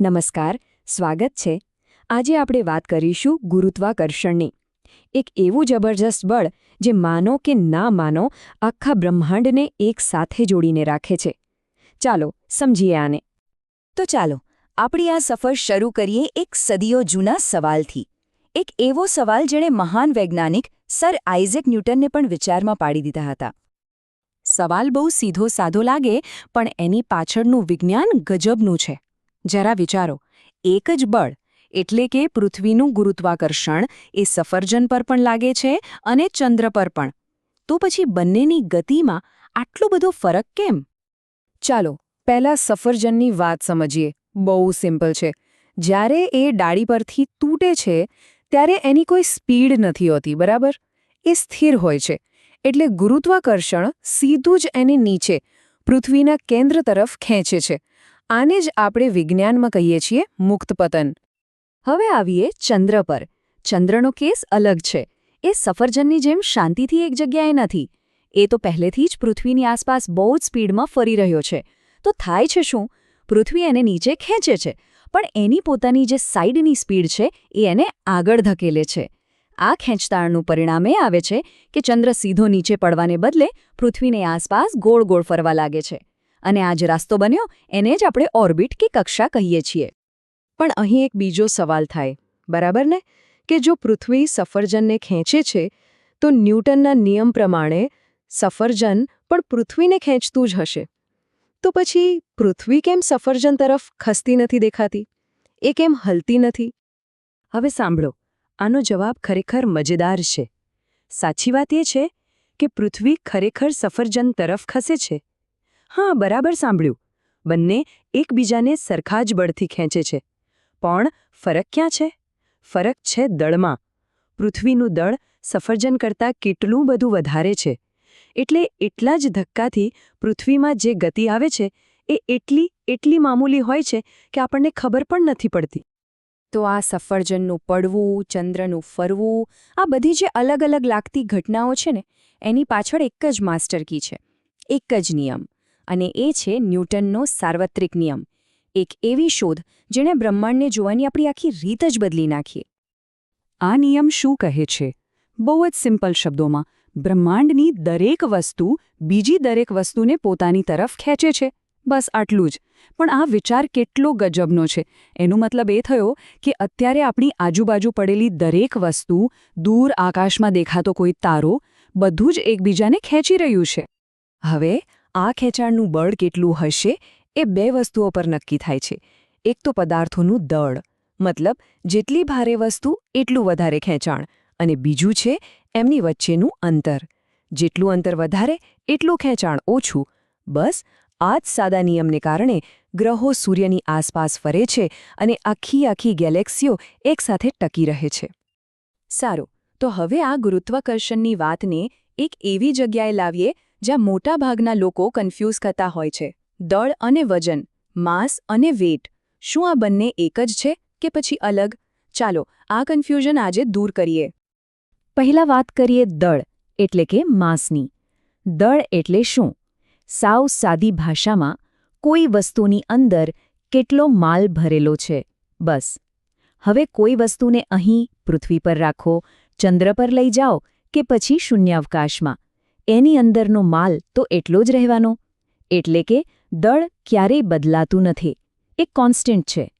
નમસ્કાર, સ્વાગત છે. આજે આપણે વાત કરીશું ગુરુત્વાકર્ષણની. એક એવું જબરજસ્ત બળ જે માનો કે ના માનો આખા બ્રહ્માંડને એક સાથે જોડીને રાખે છે. ચાલો, સમજીએ આને. તો ચાલો, આપણી આ સફર શરૂ કરીએ એક સદીઓ જૂના સવાલથી. એક એવો સવાલ જેણે મહાન વૈજ્ઞાનિક સર આઇઝેક ન્યૂટનને પણ વિચારમાં પાડી દીધા હતા. સવાલ બહુ સીધો સાધો લાગે, પણ એની પાછળનું વિજ્ઞાન ગજબનું છે. જરા વિચારો. એક જ બળ એટલે કે પૃથ્વીનું ગુરુત્વાકર્ષણ એ સફરજન પર પણ લાગે છે અને ચંદ્ર પર પણ. તો પછી બંનેની ગતિમાં આટલો બધો ફરક કેમ? ચાલો, પહેલાં સફરજનની વાત સમજીએ. બહુ સિમ્પલ છે. જ્યારે એ ડાળી પરથી તૂટે છે, ત્યારે એની કોઈ સ્પીડ નથી હોતી, બરાબર? એ સ્થિર હોય છે. એટલે ગુરુત્વાકર્ષણ સીધું જ એને નીચે, પૃથ્વીના કેન્દ્ર તરફ ખેંચે છે. આને જ આપણે વિજ્ઞાનમાં કહીએ છીએ મુક્ત પતન હવે આવીએ ચંદ્ર પર. ચંદ્રનો કેસ અલગ છે. એ સફરજનની જેમ શાંતિથી એક જગ્યાએ નથી. એ તો પહેલેથી જ પૃથ્વીની આસપાસ બહુ જ સ્પીડમાં ફરી રહ્યો છે. તો થાય છે શું? પૃથ્વી એને નીચે ખેંચે છે, પણ એની પોતાની જે સાઈડની સ્પીડ છે, એ એને આગળ ધકેલે છે. આ ખેંચતાણનું પરિણામ એ આવે છે કે ચંદ્ર સીધો નીચે પડવાને બદલે પૃથ્વીની આસપાસ ગોળ ગોળ ફરવા લાગે છે. અને આ જ રાસ્તો બન્યો, એને જ આપણે ઓર્બિટ કે કક્ષા કહીએ છીએ. પણ અહીં એક બીજો સવાલ થાય, બરાબર ને? કે જો પૃથ્વી સફરજનને ખેંચે છે, તો ન્યૂટનના નિયમ પ્રમાણે સફરજન પણ પૃથ્વીને ખેંચતું જ હશે. તો પછી પૃથ્વી કેમ સફરજન તરફ ખસતી નથી દેખાતી? એ કેમ હલતી નથી? હવે સાંભળો, આનો જવાબ ખરેખર મજેદાર છે. સાચી વાત એ છે કે પૃથ્વી ખરેખર સફરજન તરફ ખસે છે. હા, બરાબર સાંભળ્યું. બંને એકબીજાને સરખા જ બળથી ખેંચે છે. પણ ફરક ક્યાં છે? ફરક છે દળમાં. પૃથ્વીનું દળ સફરજન કરતાં કેટલું બધું વધારે છે. એટલે એટલા જ ધક્કાથી પૃથ્વીમાં જે ગતિ આવે છે, એ એટલી એટલી મામૂલી હોય છે કે આપણને ખબર પણ નથી પડતી. તો આ સફરજનનું પડવું, ચંદ્રનું ફરવું, આ બધી જે અલગ અલગ લાગતી ઘટનાઓ છે ને, એની પાછળ એક જ માસ્ટર કી છે. એક જ નિયમ. અને એ છે ન્યૂટનનો સાર્વત્રિક નિયમ. એક એવી શોધ જેણે બ્રહ્માંડને જોવાની આપણી આખી રીત જ બદલી નાખી. આ નિયમ શું કહે છે? બહુ જ સિમ્પલ શબ્દોમાં, બ્રહ્માંડની દરેક વસ્તુ બીજી દરેક વસ્તુને પોતાની તરફ ખેંચે છે. બસ આટલું જ. પણ આ વિચાર કેટલો ગજબનો છે. એનો મતલબ એ થયો કે અત્યારે આપણી આજુબાજુ પડેલી દરેક વસ્તુ દૂર આકાશમાં દેખાતો કોઈ તારો બધું જ એકબીજાને ખેંચી રહ્યું છે. હવે આ ખેંચાણનું બળ કેટલું હશે એ બે વસ્તુઓ પર નક્કી થાય છે. એક તો પદાર્થોનું દળ, મતલબ જેટલી ભારે વસ્તુ એટલું વધારે ખેંચાણ, અને બીજું છે એમની વચ્ચેનું અંતર. જેટલું અંતર વધારે એટલું ખેંચાણ ઓછું. બસ, આ જ સાદા નિયમને કારણે ગ્રહો સૂર્યની આસપાસ ફરે છે અને આખી આખી ગેલેક્સીઓ એકસાથે ટકી રહે છે. સારું, તો હવે આ ગુરુત્વાકર્ષણની વાતને એક એવી જગ્યાએ લાવીએ જ્યાં મોટાભાગના લોકો કન્ફ્યુઝ થતા હોય છે. દળ અને વજન, માસ અને વેટ શું આ બંને એક જ છે કે પછી અલગ? ચાલો, આ કન્ફ્યુઝન આજે દૂર કરીએ. પહેલા વાત કરીએ દળ, એટલે કે માસની. દળ એટલે શું? સાવ સાદી ભાષામાં, કોઈ વસ્તુની અંદર કેટલો માલ ભરેલો છે, બસ. હવે કોઈ વસ્તુને અહીં પૃથ્વી પર રાખો, ચંદ્ર પર લઈ જાઓ કે પછી શૂન્યાવકાશમાં. એની અંદરનો માલ તો એટલો જ રહેવાનો. એટલે કે દળ ક્યારેય બદલાતું નથી. એ કોન્સ્ટન્ટ છે.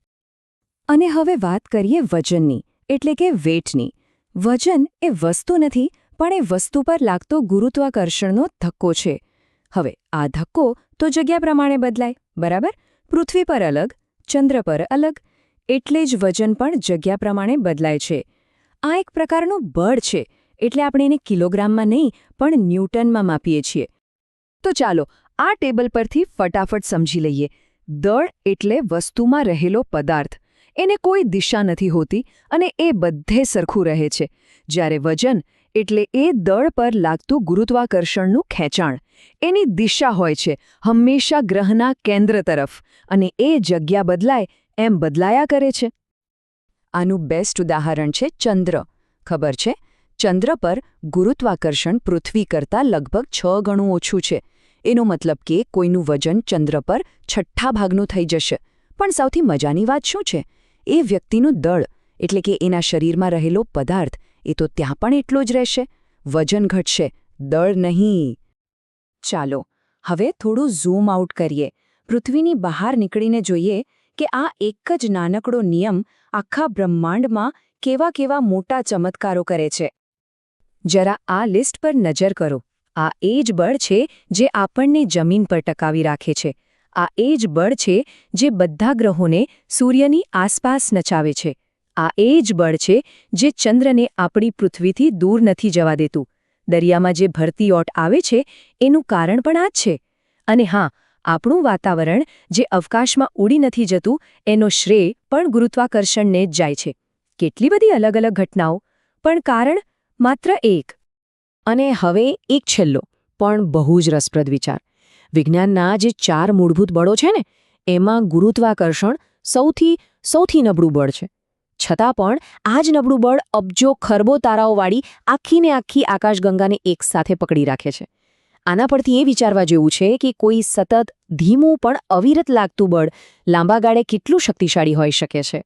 અને હવે વાત કરીએ વજનની, એટલે કે વેટની. વજન એ વસ્તુ નથી, પણ એ વસ્તુ પર લાગતો ગુરુત્વાકર્ષણનો ધક્કો છે. હવે, આ ધક્કો તો જગ્યા પ્રમાણે બદલાય, બરાબર? પૃથ્વી પર અલગ, ચંદ્ર પર અલગ, એટલે જ વજન પણ જગ્યા પ્રમાણે બદલાય છે. આ એક પ્રકારનું બળ છે એટલે આપણે એને કિલોગ્રામમાં નહીં, પણ ન્યૂટનમાં માપીએ છીએ. તો ચાલો, આ ટેબલ પરથી ફટાફટ સમજી લઈએ. દળ એટલે વસ્તુમાં રહેલો પદાર્થ. એને કોઈ દિશા નથી હોતી અને એ બધે સરખું રહે છે. જ્યારે વજન એટલે એ દળ પર લાગતું ગુરુત્વાકર્ષણનું ખેંચાણ. એની દિશા હોય છે હંમેશા ગ્રહના કેન્દ્ર તરફ અને એ જગ્યા બદલાય એમ બદલાયા કરે છે. આનું બેસ્ટ ઉદાહરણ છે ચંદ્ર. ખબર છે? ચંદ્ર પર ગુરુત્વાકર્ષણ પૃથ્વી કરતાં લગભગ છ ગણું ઓછું છે. એનો મતલબ કે કોઈનું વજન ચંદ્ર પર છઠ્ઠા ભાગનું થઈ જશે. પણ સૌથી મજાની વાત શું છે? એ વ્યક્તિનું દળ, એટલે કે એના શરીરમાં રહેલો પદાર્થ, એ તો ત્યાં પણ એટલો જ રહેશે. વજન ઘટશે, દળ નહીં. ચાલો, હવે થોડું ઝૂમ આઉટ કરીએ. પૃથ્વીની બહાર નીકળીને જોઈએ કે આ એક જ નાનકડો નિયમ આખા બ્રહ્માંડમાં કેવા કેવા મોટા ચમત્કારો કરે છે. જરા આ લિસ્ટ પર નજર કરો. આ એ જ બળ છે જે આપણને જમીન પર ટકાવી રાખે છે. આ એ જ બળ છે જે બધા ગ્રહોને સૂર્યની આસપાસ નચાવે છે. આ એ જ બળ છે જે ચંદ્રને આપણી પૃથ્વીથી દૂર નથી જવા દેતું. દરિયામાં જે ભરતી ઓટ આવે છે, એનું કારણ પણ આ જ છે. અને હા, આપણું વાતાવરણ જે અવકાશમાં ઉડી નથી જતું, એનો શ્રેય પણ ગુરુત્વાકર્ષણને જ જાય છે. કેટલી બધી અલગ અલગ ઘટનાઓ. પણ કારણ માત્ર એક. અને હવે એક છેલ્લો, પણ બહુ જ રસપ્રદ વિચાર. વિજ્ઞાનના જે ચાર મૂળભૂત બળો છે ને, એમાં ગુરુત્વાકર્ષણ સૌથી સૌથી નબળું બળ છે. છતાં પણ આ જ નબળું બળ અબજો ખરબો તારાઓવાળી આખીને આખી આકાશગંગાને એકસાથે પકડી રાખે છે. આના પરથી એ વિચારવા જેવું છે કે કોઈ સતત ધીમું પણ અવિરત લાગતું બળ લાંબા ગાળે કેટલું શક્તિશાળી હોઈ શકે છે.